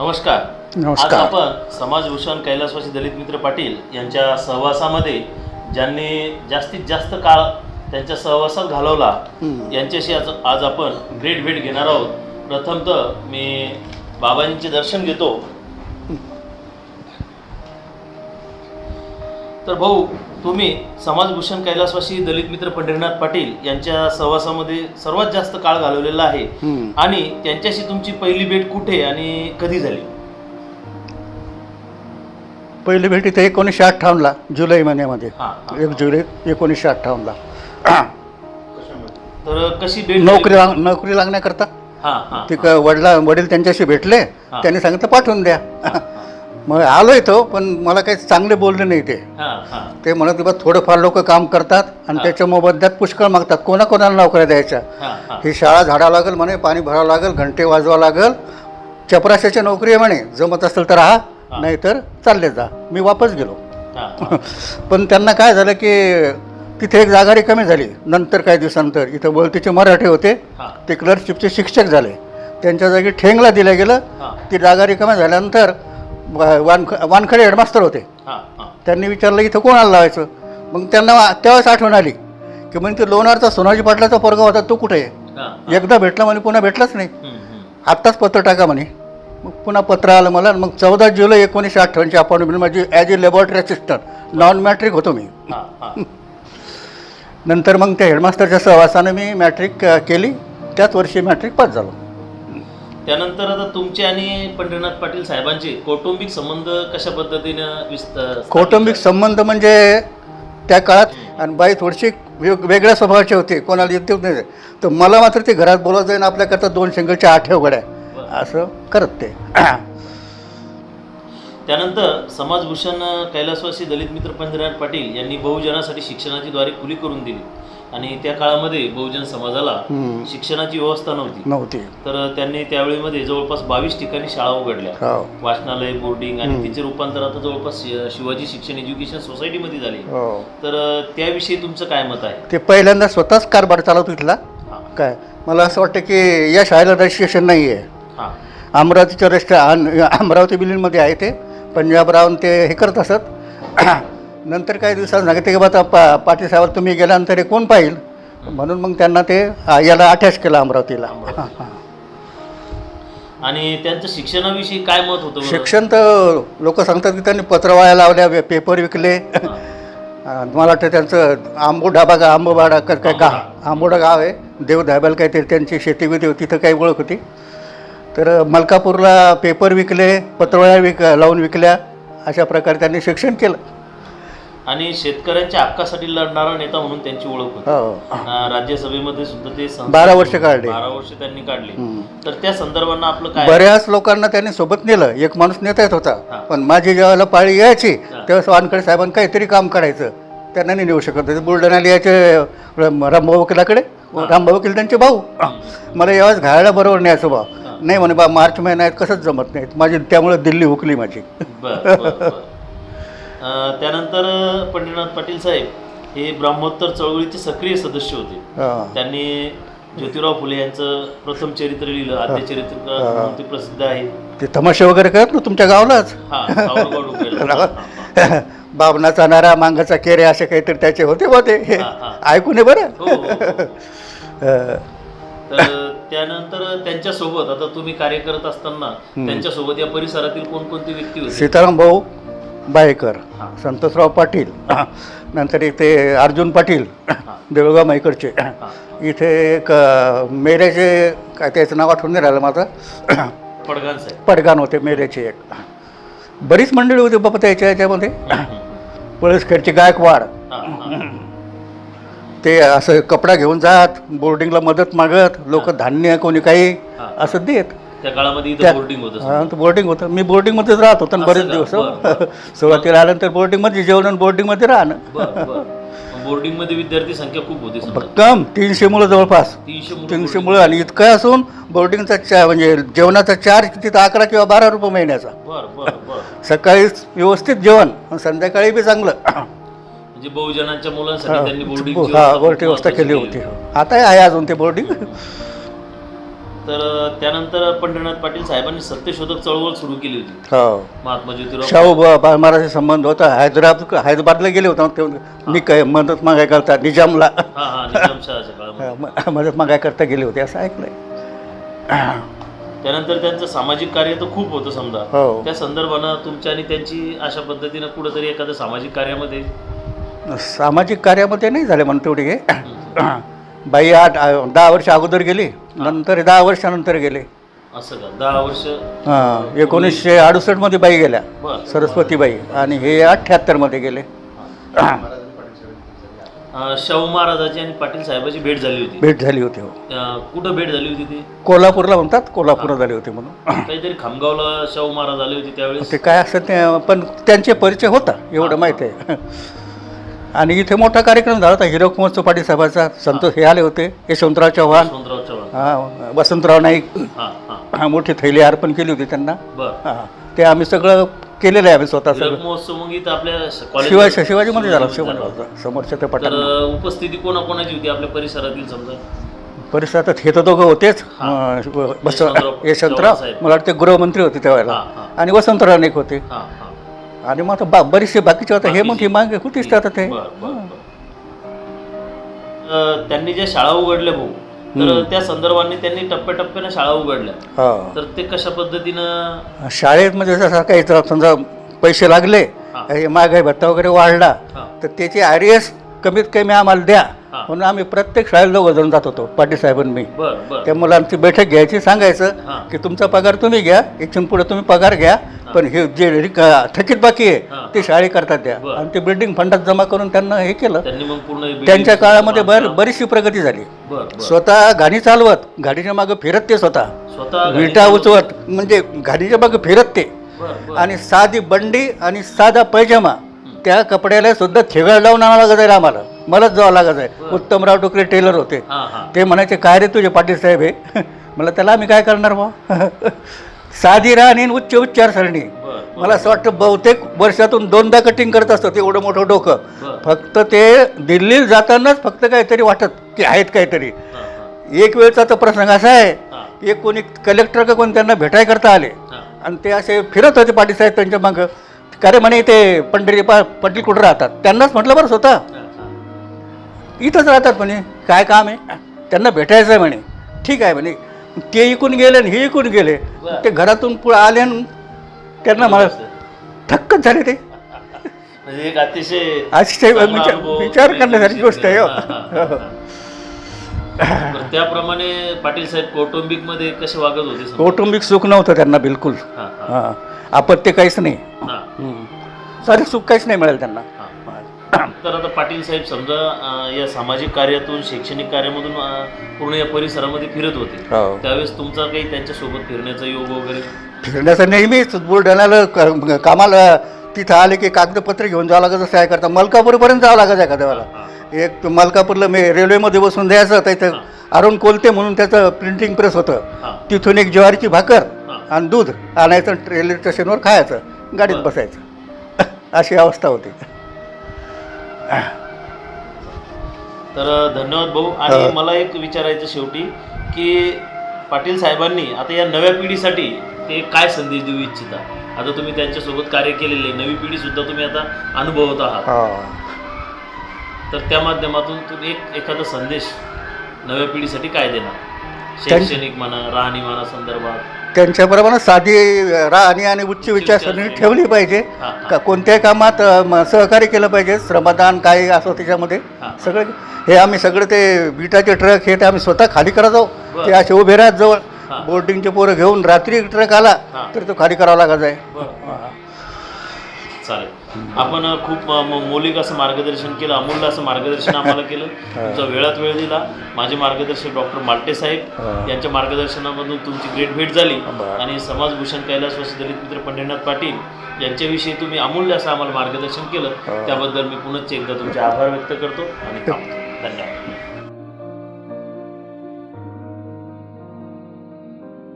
नमस्कार आज नमस्कार. आपण समाजभूषण कैलासवासी दलित मित्र पाटील यांच्या सहवासामध्ये ज्यांनी जास्तीत जास्त काळ त्यांच्या सहवासात घालवला. यांच्याशी आज आज आपण ग्रेट भेट घेणार आहोत प्रथमतः मी बाबांचे दर्शन घेतो तर भाऊ तुम्ही समाजभूषण कैलासवासी दलित मित्र पंढरीनाथ पाटील यांच्या सहवासामध्ये सर्वात जास्त काळ घालवलेला आहे. आणि त्यांच्याशी तुमची पहिली भेट कुठे आणि कधी झाली? पहिली भेट इथे एकोणीसशे अठ्ठावन्नला जुलै महिन्यामध्ये. एक. जुलै एकोणीसशे अठ्ठावन्नला. तर कशी भेट नोकरी लाग नोकरी लागण्याकरता. ते वडला वडील त्यांच्याशी भेटले. त्यांनी सांगितलं पाठवून द्या. मग आलो इथं पण मला काही चांगले बोलले नाही ते. ते म्हणत की बा थोडंफार लोक काम करतात आणि. त्याच्या मोबदल्यात पुष्कळ मागतात. कोणाकोणाला नोकऱ्या द्यायच्या? हा शाळा झाडावं लागेल म्हणे पाणी भरावं लागेल घंटे वाजवा लागेल. चपराशाची नोकरी आहे म्हणे जमत असेल तर राहा हा. नाहीतर चालले जा. मी वापस गेलो. पण त्यांना काय झालं की तिथे एक जागा रिकामी झाली. नंतर काही दिवसानंतर इथं बोलतीचे मराठी होते. ते क्लर्कशिपचे शिक्षक झाले. त्यांच्या जागी ठेंगला दिलं गेलं. ती जागा रिकामी झाल्यानंतर वानख वानखडे हेडमास्तर होते. त्यांनी विचारलं इथं कोणाला लावायचं? मग त्यांना तेव्हाच आठवण आली की म्हणजे ते लोणारचा सोनाजी पाटलाचा पोरगा होता तो कुठे आहे? एकदा भेटला म्हणे पुन्हा भेटलाच नाही. आत्ताच पत्र टाका म्हणे. मग पुन्हा पत्र आलं मला मग चौदा जुलै एकोणीसशे अठ्ठावन्नची अपॉइंटमेंट माझी as a laboratory assistant non matric होतो मी. नंतर मग त्या हेडमास्टरच्या सहवासानं मी मॅट्रिक केली. त्याच वर्षी मॅट्रिक पास झालो. त्यानंतर आता तुमचे आणि पंढरीनाथ पाटील साहेबांचे कौटुंबिक संबंध कशा पद्धतीनं विस्तार कौटुंबिक संबंध म्हणजे त्या काळात आणि बाई थोडीशी वेग वेगळ्या स्वभावाची होती कोणाला येत नाही तर मला मात्र ते घरात बोलत जाईन आपल्याकरता दोन शेंगलच्या आठे उघड्या असं करत ते. त्यानंतर समाजभूषण कैलासवासी दलित मित्र पंढरीनाथ पाटील यांनी बहुजनासाठी शिक्षणाची द्वारे खुली करून दिली. आणि त्या काळामध्ये बहुजन समाजाला. शिक्षणाची व्यवस्था नव्हती. नव्हती. तर त्यांनी त्यावेळीमध्ये जवळपास बावीस ठिकाणी शाळा उघडल्या. हो. वाचनालय बोर्डिंग आणि तिचे रूपांतर आता जवळपास शिवाजी शिक्षण एज्युकेशन सोसायटीमध्ये झाले. हो. तर त्याविषयी तुमचं काय मत आहे? ते पहिल्यांदा स्वतःच कारभार चालवतो इथला काय? मला असं वाटतं की या शाळेला रजिस्ट्रेशन नाही आहे अमरावतीच्या रजिस्ट्रे अमरावती बिल्डिंगमध्ये आहे ते. पंजाबराव ते हे करत असत. नंतर काही दिवसात सांगितले की बा आता पा पाटील साहेब तुम्ही गेल्यानंतर हे कोण पाहिजे म्हणून मग त्यांना ते आ, याला अटॅच केलं अमरावतीला. हां हां आणि त्यांचं शिक्षणाविषयी काय मत होतं बरं? शिक्षण तर लोक सांगतात की त्यांनी पत्रवाळ्या लावल्या वे- पेपर विकले. अं, मला वाटतं त्यांचं आंबोढा बघा आंबोबाडा काय काय गा आंबोडा. गाव आहे. देव धाब्याला काहीतरी त्यांची शेतीविधी होती तिथं काही ओळख होती. तर मलकापूरला पेपर विकले पत्रवळ्या विक लावून विकल्या. अशा प्रकारे त्यांनी शिक्षण केलं. आणि शेतकऱ्यांच्या हक्कासाठी लढणारा नेता म्हणून त्यांची ओळख होती. हो. अ, राज्यसभेमध्ये सुद्धा ते बारा वर्ष काढली. बारा वर्ष त्यांनी काढली. तर त्या संदर्भानं आपलं काय बऱ्याच लोकांना त्यांनी सोबत नेलं. एक माणूस नेता येत हा. होता पण माझी जेव्हा पाळी यायची. तेव्हा वानखडे साहेबांनी काहीतरी काम करायचं. त्यांना नाही नेऊ शकत होते. बुलढाण्याला यायचे राम- रामभाऊ वकिलाकडे. रामभाऊ वकील त्यांचे भाऊ. मला यावेळेस घालायला बरोबर न्यायचं बा नाही म्हणे बा मार्च महिन्यात कसंच जमत नाही. माझी त्यामुळे दिल्ली हुकली माझी. बर बर, बर. त्यानंतर पंढरीनाथ पाटील साहेब हे ब्रह्मोत्तर चळवळीचे सक्रिय सदस्य होते. त्यांनी ज्योतिराव फुले यांचं प्रथम चरित्र लिहिलं आद्य चरित्र म्हणून ते प्रसिद्ध आहे. ते तमाशे वगैरे करत ना तुमच्या गावालाच. बाबनाचा नारा मांगाचा केरे असे काहीतरी त्याचे होते बा ते. ऐकून आहे बरं? हो, हो, तर त्यानंतर त्यांच्यासोबत आता तुम्ही कार्य करत असताना त्यांच्यासोबत या परिसरातील कोणकोणती व्यक्ती होते? सीताराम भाऊ. बायकर. संतोषराव पाटील नंतर इथे अर्जुन पाटील देऊळगाव माईकडचे इथे एक मेरेचे काय त्याचं नाव आठवून नाही राहिलं माझं. पडगाण साहेब. पडगाण होते मेरेचे एक. बरीच मंडळी होती बाबा त्याच्या याच्यामध्ये. पळसखेडची गायकवाड. ते असं कपडा घेऊन जात बोर्डिंगला मदत मागत लोक धान्य कोणी काही. असं देत. त्या काळामध्ये इथं बोर्डिंग होतं हा, तो बोर्डिंग होतं. मी बोर्डिंगमध्येच राहत होतो ना असं बरेच का? दिवस. बरं, सुरुवातीला आल्यानंतर बोर्डिंगमध्ये जेवण आणि बोर्डिंगमध्ये राहणं. बर बर. बोर्डिंगमध्ये विद्यार्थी संख्या खूप होती समजा. भक्कम तीनशे मुलं जवळपास. तीनशे मुलं तीनशे boarding. मुलं आणि इतकं असून बोर्डिंगचा चा म्हणजे जेवणाचा चार्ज तिथं अकरा किंवा बारा रुपये महिन्याचा. बर बर बर. सकाळी व्यवस्थित जेवण आणि संध्याकाळी बी चांगलं. म्हणजे बहुजनांच्या मुलांसाठी त्यांनी बोर्डिंग हा बोर्डिंग व्यवस्था केली होती. आता आहे अजून ते बोर्डिंग तर त्यानंतर पंढरीनाथ पाटील साहेबांनी सत्यशोधक चळवळ सुरू केली होती. हो. महात्मा ज्योतिराव शाहू बा- संबंध होता. हैदराबाद हैदराबादला गेले होते. ते मी काय मदत मागाय करता निजामला. हा हा निजामशहाच्या काळामध्ये. म- मदत मागाय करता गेले होते असं ऐकलंय. त्यानंतर त्यांचं सामाजिक कार्य तर खूप होतं समजा. हो. त्या संदर्भानं तुमच्या आणि त्यांची अशा पद्धतीनं कुठंतरी एखाद्या सामाजिक कार्यामध्ये? सामाजिक कार्यामध्ये नाही झाले म्हणून तेवढे हे. बाई आठ दहा वर्ष अगोदर गेली. नंतर दहा वर्षानंतर गेले. असं का? दहा वर्ष? हां एकोणीसशे अडुसष्टमध्ये बाई गेल्या बर. सरस्वतीबाई आणि हे अठ्ठ्याहत्तरमध्ये गेले. अं, शाहू महाराजाची आणि पाटील साहेबाची भेट झाली होती. भेट झाली होती हो. अं, कुठं भेट झाली होती ती? कोल्हापूरला म्हणतात कोल्हापूरला झाली होती म्हणून. काहीतरी खामगावला शाहू महाराज आले होते त्यावेळेस? ते काय असं ते पण त्यांचे परिचय होता एवढं माहीत आहे. आणि इथे मोठा कार्यक्रम झाला होता. हिरक महोत्सव पाटील साहेबाचा संतोष हे आले होते. यशवंतराव चव्हाण. यशवंतराव चव्हाण. हा, वसंतराव नाईक. हा हा. हा, मोठी थैली अर्पण केली होती त्यांना. बर. हा, ते आम्ही सगळं केलेलं आहे आम्ही स्वतः सगळं. महोत्सव मग इथं आपल्या कॉलेज शिवाजी शिवाजीमध्ये झाला शिवाजी समोरच्या त्या तर पटाला उपस्थिती कोणाकोणाची होती आपल्या परिसरातील समजा? परिसरात हे तर दोघं होतेच. अं, बस यशवंतराव यशवंतराव साहेब. मला वाटते गृहमंत्री होते त्यावेळेला. हा हा. आणि वसंतराव नाईक होते. हा. आणि मग आता बा बरेचसे बाकीचे होते हे मग मागे होतीच आता ते. बर, बर, बर. अं, त्यांनी ज्या शाळा उघडल्या भाऊ तर त्या संदर्भाने त्यांनी टप्प्याटप्प्याने शाळा उघडल्या. हा. तर ते कशा पद्धतीनं शाळेत म्हणजे जसं काही तर समजा पैसे लागले हा. हे महागाई भत्ता वगैरे वाढला हा. तर त्याची आर एस कमीत कमी आम्हाला द्या. हा. म्हणून आम्ही प्रत्येक शाळेला दोघं जण जात होतो पाटील साहेबांनी मी बर बर. त्या मुलांची बैठक घ्यायची सांगायचं हा. की तुमचा पगार तुम्ही घ्या इथून पुढे तुम्ही पगार घ्या. पण हे जे रिक- थकीत बाकी हा. आहे ते शाळेकरता द्या बरं. आणि ते बिल्डिंग फंडात जमा करून त्यांना हे केलं. त्यांनी मग पूर्ण building त्यांच्या काळामध्ये बर. बरीचशी प्रगती झाली. बर बर. स्वतः गाडी चालवत गाडीच्या मागे फिरत ते स्वतः. स्वतः विटा उचवत म्हणजे गाडीच्या मागे फिरत ते. बर बर. आणि साधी बंडी आणि साधा पैजामा त्या कपड्याला सुद्धा खेगळ लावून आणावं लागत आहे आम्हाला. मलाच जावं लागत आहे. उत्तमराव टोकरे टेलर होते. हा हा. ते म्हणायचे काय रे तुझे पाटील साहेब हे? मला त्याला आम्ही काय करणार बा? साधी राहणी आणि उच्च उच्चारसरणी मला असं वाटतं बहुतेक वर्षातून दोनदा कटिंग करत असतं एवढं मोठं डोकं. फक्त ते दिल्लीला जातानाच फक्त काहीतरी वाटत की आहेत काहीतरी. एक वेळचा तर प्रसंग असा आहे हा. एक कोणी कलेक्टर का कोणी त्यांना भेटाय करता आले आणि ते असे फिरत होते पाटील साहेब त्यांच्या मागं. का रे म्हणे ते पंढरी पा पाटील कुठं राहतात. त्यांनाच म्हटलं बरं स्वतः. इथंच राहतात म्हणे. काय काम आहे? त्यांना भेटायचं आहे म्हणे. ठीक आहे म्हणे. ते इकून गेले आणि हे इकून गेले बरं. ते घरातून पुढे आले आणि त्यांना मला थक्कच झाले ते म्हणजे एक अतिशय चांगला विचार अनुभव विचार करण्यासारखी गोष्ट आहे हो. हा, हा, हा, हा. त्याप्रमाणे पाटील साहेब कौटुंबिकमध्ये कसे वागत होते समजा? कौटुंबिक सुख नव्हतं त्यांना बिलकुल हा, हा, हां आपत्ती काहीच नाही हा. साधं सुख काहीच नाही मिळेल त्यांना. तर आता पाटील साहेब समजा अं, या सामाजिक कार्यातून शैक्षणिक कार्यामधून अं, पूर्ण या परिसरामध्ये फिरत होते. हो. त्यावेळेस तुमचा काही त्यांच्यासोबत फिरण्याचा योग वगैरे? फिरण्याचं नेहमीच बुलढाण्याला क- कामाला तिथं आले की कागदपत्र घेऊन जावं लागत असं काय करता. मलकापूरपर्यंत जावं लागायचं एखाद्या वेळेला एक मलकापूरला मी रेल्वेमध्ये बसून द्यायचं इथं. अरुण कोलते म्हणून त्याचं प्रिंटिंग प्रेस होतं. हा, तिथून एक ज्वारीची भाकर. आणि दूध आणायचं रेल्वे स्टेशनवर खायचं. गाडीत. बसायचं. अशी अवस्था होती. तर धन्यवाद भाऊ आणि. मला एक विचारायचं शेवटी की पाटील साहेबांनी आता या नव्या पिढीसाठी ते काय संदेश देऊ इच्छिता आता तुम्ही त्यांच्यासोबत कार्य केलेले नवी पिढी सुद्धा तुम्ही आता अनुभवत आहात हा. तर त्या माध्यमातून तुम्ही एक एखादा संदेश नव्या पिढीसाठी काय देणार शैक्षणिक म्हणा राहणीमाना संदर्भात. त्यांच्याप्रमाणे साधी राहणी आणि उच्च विचारसरणी ठेवली पाहिजे. का कोणत्याही कामात म, सहकार्य केलं पाहिजे. श्रमदान काय असो त्याच्यामध्ये. सगळं हे आम्ही सगळे ते विटाचे ट्रक हे ते आम्ही स्वतः खाली करत जाऊ. ते असे उभे राहत जवळ. बोर्डिंगचे पोरं घेऊन रात्री ट्रक आला. तर तो खाली करावा लागत आहे. चालेल. आपण खूप मौलिक असं मार्गदर्शन केलं अमूल्य असं मार्गदर्शन आम्हाला केलं तुमचा वेळात वेळ दिला माझे मार्गदर्शक डॉक्टर माल्टे साहेब. यांच्या मार्गदर्शनामधून तुमची ग्रेट भेट झाली. आणि समाजभूषण कैलासवासी दलित मित्र पंढरीनाथ पाटील यांच्याविषयी तुम्ही अमूल्य असं आम्हाला मार्गदर्शन केलं. त्याबद्दल मी पुनश्च एकदा तुमचे आभार व्यक्त करतो आणि थांबतो. धन्यवाद